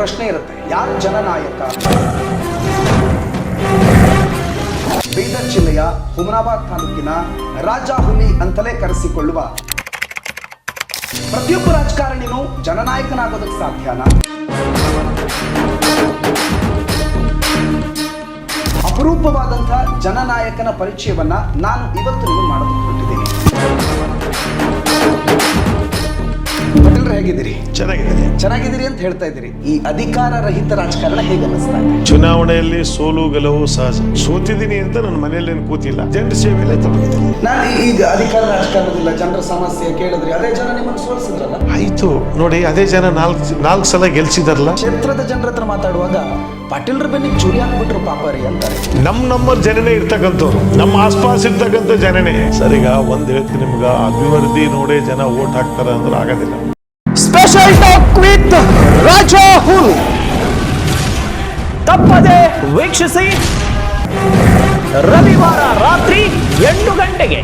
ಪ್ರಶ್ನೆ ಇರುತ್ತೆ. ಯಾರು ಜನನಾಯಕ? ಬೀದರ್ ಜಿಲ್ಲೆಯ ಹುಮನಾಬಾದ್ ತಾಲೂಕಿನ ರಾಜಾಹುಲಿ ಅಂತಲೇ ಕರೆಸಿಕೊಳ್ಳುವ. ಪ್ರತಿಯೊಬ್ಬ ರಾಜಕಾರಣಿನೂ ಜನನಾಯಕನಾಗೋದಕ್ಕೆ ಸಾಧ್ಯನಾ? ಅಪರೂಪವಾದಂತಹ ಜನನಾಯಕನ ಪರಿಚಯವನ್ನ ನಾನು ಇವತ್ತು ಮಾಡೋದಕ್ಕೆ ಹೊರಟಿದ್ದೀನಿ. ಹೇಗಿದ್ದೀರಿ ಚೆನ್ನಾಗಿದೆ ಚೆನ್ನಾಗಿದ್ದೀರಿ ಅಂತ ಹೇಳ್ತಾ ಇದ್ದೀರಿ. ಈ ಅಧಿಕಾರ ರಹಿತ ರಾಜಕಾರಣ ಹೇಗೆ ಅನ್ನಿಸ್ತಾ ಇದೆ? ಚುನಾವಣೆಯಲ್ಲಿ ಸೋಲು ಗೆಲುವು ಸಹಜ. ಸೋತಿದ್ದೀನಿ ಅಂತ ನನ್ನ ಮನೆಯಲ್ಲಿ ಏನು ಕೂತಿಲ್ಲ. ಜನರ ಸೇವೆಯಲ್ಲೇ ತೊಡಗಿದ್ದೀನಿ ನಾನು ಈಗ ಅಧಿಕಾರ ರಾಜಕಾರಣದಿಲ್ಲ ಜನರ ಸಮಸ್ಯೆ ಕೇಳಿದ್ರಿ ಅದೇ ಜನ ನಿಮ್ಮನ್ನು ಸೋಲಿಸಿದ್ರಲ್ಲ? ಆಯ್ತು. ನೋಡಿ ಅದೇ ಜನ ನಾಲ್ಕು ನಾಲ್ಕು ಸಲ ಗೆಲ್ಸಿದಾರಲ್ಲ? ಕ್ಷೇತ್ರದ ಜನರ ಹತ್ರ ಮಾತಾಡುವಾಗ ಪಾಟೀಲ್ರ ಬೆನ್ನಿಗೆ ಚೂರಿ ಹಾಕ್ಬಿಟ್ರು ಪಾಪ ರೀ ಅಂತಾರೆ. ನಮ್ ನಮ್ಮ ಜನನೇ ಇರ್ತಕ್ಕಂಥವ್ರು. ನಮ್ಮ ಆಸ್ಪಾಸ್ ಇರ್ತಕ್ಕಂಥ ಜನನೇ. ಸರಿಗ ಒಂದ್ ಹೇಳ್ತೀನಿ ನಿಮ್ಗೆ. ಅಭಿವೃದ್ಧಿ ನೋಡೇ ಜನ ಓಟ್ ಹಾಕ್ತಾರ ಅಂದ್ರೆ ಆಗೋದಿಲ್ಲ. ಸ್ಪೆಷಲ್ ಟಾಕ್ ವಿತ್ ರಾಜಾ ತಪ್ಪದೆ ವೀಕ್ಷಿಸಿ. ರವಿವಾರ ರಾತ್ರಿ ಎಂಟು ಗಂಟೆಗೆ.